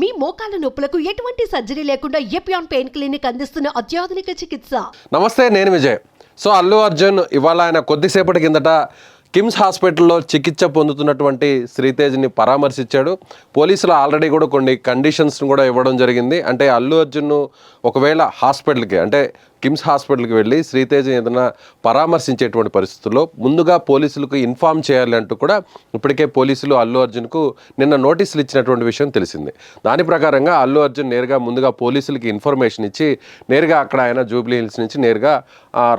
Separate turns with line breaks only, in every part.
మీ మోకాల నొప్పులకు ఎటువంటి సర్జరీ లేకుండా ఎపియాన్ పెయిన్ క్లినిక్ అందిస్తున్న అత్యాధునిక చికిత్స?
నమస్తే నేను విజయ్. సో అల్లు అర్జున్ ఇవాళ ఆయన కొద్దిసేపటి కిందట కిమ్స్ హాస్పిటల్లో చికిత్స పొందుతున్నటువంటి శ్రీతేజ్ని పరామర్శించాడు. పోలీసులు ఆల్రెడీ కూడా కొన్ని కండిషన్స్ను కూడా ఇవ్వడం జరిగింది. అంటే అల్లు అర్జున్ను ఒకవేళ హాస్పిటల్కి అంటే కిమ్స్ హాస్పిటల్కి వెళ్ళి శ్రీతేజ ఏదైనా పరామర్శించేటువంటి పరిస్థితుల్లో ముందుగా పోలీసులకు ఇన్ఫామ్ చేయాలి అంటూ కూడా ఇప్పటికే పోలీసులు అల్లు అర్జున్కు నిన్న నోటీసులు ఇచ్చినటువంటి విషయం తెలిసింది. దాని ప్రకారంగా అల్లు అర్జున్ నేరుగా ముందుగా పోలీసులకి ఇన్ఫర్మేషన్ ఇచ్చి నేరుగా అక్కడ ఆయన జూబ్లీ హిల్స్ నుంచి నేరుగా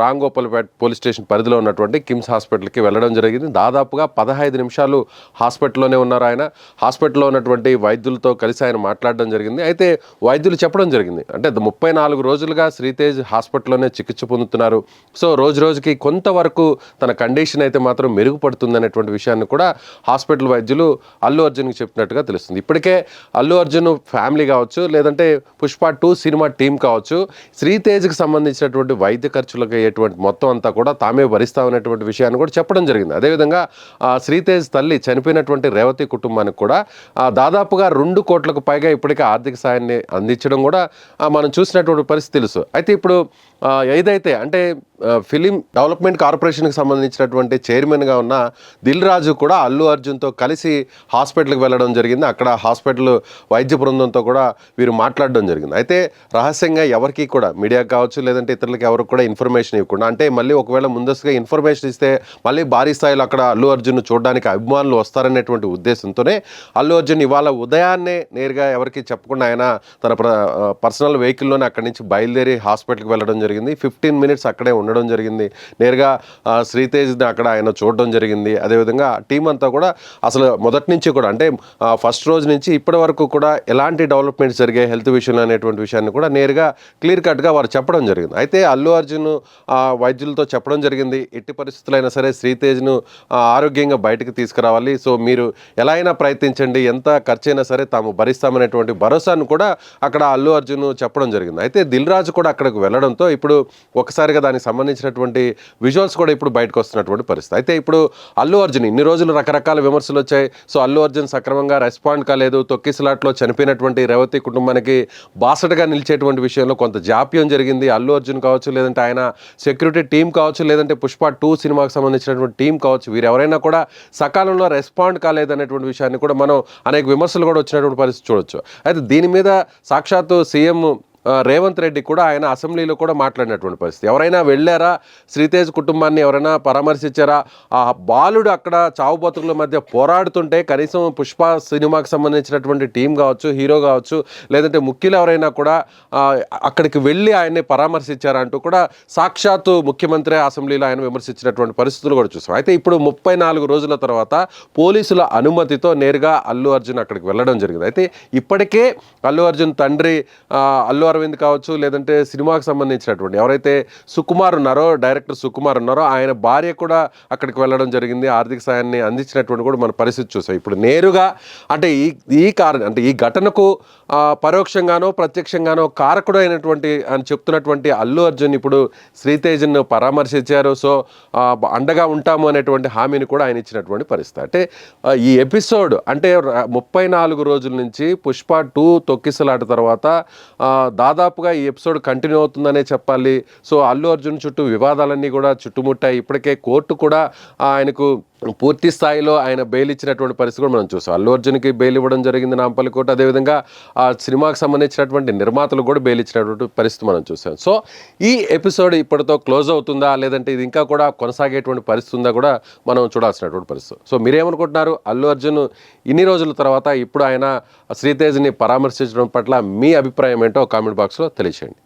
రాంగోపాల్పేట పోలీస్ స్టేషన్ పరిధిలో ఉన్నటువంటి కిమ్స్ హాస్పిటల్కి వెళ్ళడం జరిగింది. దాదాపుగా పదహైదు నిమిషాలు హాస్పిటల్లోనే ఉన్నారు ఆయన. హాస్పిటల్లో ఉన్నటువంటి వైద్యులతో కలిసి ఆయన మాట్లాడడం జరిగింది. అయితే వైద్యులు చెప్పడం జరిగింది. అంటే ముప్పై నాలుగు రోజులుగా శ్రీతేజ్ హాస్పిటల్ హాస్పిటల్లోనే చికిత్స పొందుతున్నారు. సో రోజు రోజుకి కొంతవరకు తన కండిషన్ అయితే మాత్రం మెరుగుపడుతుంది అనేటువంటి విషయాన్ని కూడా హాస్పిటల్ వైద్యులు అల్లు అర్జున్కి చెప్పినట్టుగా తెలుస్తుంది. ఇప్పటికే అల్లు అర్జున్ ఫ్యామిలీ కావచ్చు లేదంటే పుష్ప టూ సినిమా టీం కావచ్చు శ్రీతేజ్కి సంబంధించినటువంటి వైద్య ఖర్చులకు అయ్యేటువంటి మొత్తం అంతా కూడా తామే భరిస్తామనేటువంటి విషయాన్ని కూడా చెప్పడం జరిగింది. అదేవిధంగా శ్రీతేజ్ తల్లి చనిపోయినటువంటి రేవతి కుటుంబానికి కూడా దాదాపుగా రెండు కోట్లకు పైగా ఇప్పటికే ఆర్థిక సాయాన్ని అందించడం కూడా మనం చూసినటువంటి పరిస్థితి తెలుసు. అయితే ఇప్పుడు ఏదైతే అంటే ఫిలిం డెవలప్మెంట్ కార్పొరేషన్కి సంబంధించినటువంటి చైర్మన్గా ఉన్న దిల్ రాజు కూడా అల్లు అర్జున్తో కలిసి హాస్పిటల్కి వెళ్ళడం జరిగింది. అక్కడ హాస్పిటల్ వైద్య బృందంతో కూడా వీరు మాట్లాడడం జరిగింది. అయితే రహస్యంగా ఎవరికి కూడా మీడియా కావచ్చు లేదంటే ఇతరులకు ఎవరికి కూడా ఇన్ఫర్మేషన్ ఇవ్వకుండా అంటే మళ్ళీ ఒకవేళ ముందస్తుగా ఇన్ఫర్మేషన్ ఇస్తే మళ్ళీ భారీ స్థాయిలో అక్కడ అల్లు అర్జున్ చూడడానికి అభిమానులు వస్తారనేటువంటి ఉద్దేశంతోనే అల్లు అర్జున్ ఇవాళ ఉదయాన్నే నేరుగా ఎవరికి చెప్పకుండా ఆయన తన పర్సనల్ వెహికల్లోనే అక్కడి నుంచి బయలుదేరి హాస్పిటల్కి వెళ్ళడం జరిగింది. ఫిఫ్టీన్ మినిట్స్ అక్కడే ఉండడం జరిగింది. నేరుగా శ్రీతేజ్ని అక్కడ ఆయన చూడడం జరిగింది. అదేవిధంగా టీం అంతా కూడా అసలు మొదటి నుంచి కూడా అంటే ఫస్ట్ రోజు నుంచి ఇప్పటి వరకు కూడా ఎలాంటి డెవలప్మెంట్స్ జరిగాయి హెల్త్ విషయంలో అనేటువంటి విషయాన్ని కూడా నేరుగా క్లియర్ కట్గా వారు చెప్పడం జరిగింది. అయితే అల్లు అర్జున్ వైద్యులతో చెప్పడం జరిగింది. ఎట్టి పరిస్థితులైనా సరే శ్రీతేజ్ను ఆరోగ్యంగా బయటకు తీసుకురావాలి. సో మీరు ఎలా అయినా ప్రయత్నించండి. ఎంత ఖర్చైనా సరే తాము భరిస్తామనేటువంటి భరోసాను కూడా అక్కడ అల్లు అర్జున్ చెప్పడం జరిగింది. అయితే దిల్ రాజు కూడా అక్కడికి వెళ్ళడంతో ఇప్పుడు ఒకసారిగా దానికి సంబంధించినటువంటి విజువల్స్ కూడా ఇప్పుడు బయటకు వస్తున్నటువంటి పరిస్థితి. అయితే ఇప్పుడు అల్లు అర్జున్ ఇన్ని రోజులు రకరకాల విమర్శలు వచ్చాయి. సో అల్లు అర్జున్ సక్రమంగా రెస్పాండ్ కాలేదు. తొక్కిసలాట్లో చనిపోయినటువంటి రేవతి కుటుంబానికి బాసటగా నిలిచేటువంటి విషయంలో కొంత జాప్యం జరిగింది. అల్లు అర్జున్ కావచ్చు లేదంటే ఆయన సెక్యూరిటీ టీం కావచ్చు లేదంటే పుష్ప టూ సినిమాకి సంబంధించినటువంటి టీం కావచ్చు వీరు ఎవరైనా కూడా సకాలంలో రెస్పాండ్ కాలేదనేటువంటి విషయాన్ని కూడా మనం అనేక విమర్శలు కూడా వచ్చినటువంటి పరిస్థితి చూడొచ్చు. అయితే దీని మీద సాక్షాత్తు సీఎం రేవంత్ రెడ్డి కూడా ఆయన అసెంబ్లీలో కూడా మాట్లాడినటువంటి పరిస్థితి. ఎవరైనా వెళ్ళారా? శ్రీతేజ్ కుటుంబాన్ని ఎవరైనా పరామర్శించారా? ఆ బాలుడు అక్కడ చావు బతుకుల మధ్య పోరాడుతుంటే కనీసం పుష్ప సినిమాకి సంబంధించినటువంటి టీం కావచ్చు హీరో కావచ్చు లేదంటే ముఖ్యులు ఎవరైనా కూడా అక్కడికి వెళ్ళి ఆయన్ని పరామర్శించారా అంటూ కూడా సాక్షాత్తు ముఖ్యమంత్రి అసెంబ్లీలో ఆయన విమర్శించినటువంటి పరిస్థితులు కూడా చూసాం. అయితే ఇప్పుడు ముప్పై నాలుగు రోజుల తర్వాత పోలీసుల అనుమతితో నేరుగా అల్లు అర్జున్ అక్కడికి వెళ్ళడం జరిగింది. అయితే ఇప్పటికే అల్లు అర్జున్ తండ్రి అల్లు అల్లు అరవింద్ కావచ్చు లేదంటే సినిమాకు సంబంధించినటువంటి ఎవరైతే సుకుమార్ ఉన్నారో డైరెక్టర్ సుకుమార్ ఉన్నారో ఆయన భార్య కూడా అక్కడికి వెళ్ళడం జరిగింది. ఆర్థిక సాయాన్ని అందించినటువంటి కూడా మన పరిస్థితి చూసాం. ఇప్పుడు నేరుగా అంటే ఈ ఈ కారణం అంటే ఈ ఘటనకు పరోక్షంగానో ప్రత్యక్షంగానో కారకుడు అయినటువంటి అని చెప్తున్నటువంటి అల్లు అర్జున్ ఇప్పుడు శ్రీతేజ్ను పరామర్శించారు. సో అండగా ఉంటాము అనేటువంటి హామీని కూడా ఆయన ఇచ్చినటువంటి పరిస్థితి. అంటే ఈ ఎపిసోడ్ అంటే ముప్పై నాలుగు రోజుల నుంచి పుష్ప టూ తొక్కిసలాట తర్వాత దా దాదాపుగా ఈ ఎపిసోడ్ కంటిన్యూ అవుతుందనే చెప్పాలి. సో అల్లు అర్జున్ చుట్టూ వివాదాలన్నీ కూడా చుట్టుముట్టాయి. ఇప్పటికే కోర్టు కూడా ఆయనకు పూర్తి స్థాయిలో ఆయన బెయిల్ ఇచ్చినటువంటి పరిస్థితి కూడా మనం చూసాం. అల్లు అర్జున్కి బెయిల్ ఇవ్వడం జరిగింది నాంపల్లి కోర్టు అదేవిధంగా ఆ సినిమాకి సంబంధించినటువంటి నిర్మాతలు కూడా బెయిల్ ఇచ్చినటువంటి పరిస్థితి మనం చూసాం. సో ఈ ఎపిసోడ్ ఇప్పటితో క్లోజ్ అవుతుందా? లేదంటే ఇది ఇంకా కూడా కొనసాగేటువంటి పరిస్థితి ఉందా కూడా మనం చూడాల్సినటువంటి పరిస్థితి. సో మీరేమనుకుంటున్నారు? అల్లు అర్జున్ ఇన్ని రోజుల తర్వాత ఇప్పుడు ఆయన శ్రీతేజ్ని పరామర్శించడం పట్ల మీ అభిప్రాయం ఏంటో కామెంట్ బాక్స్లో తెలియచేయండి.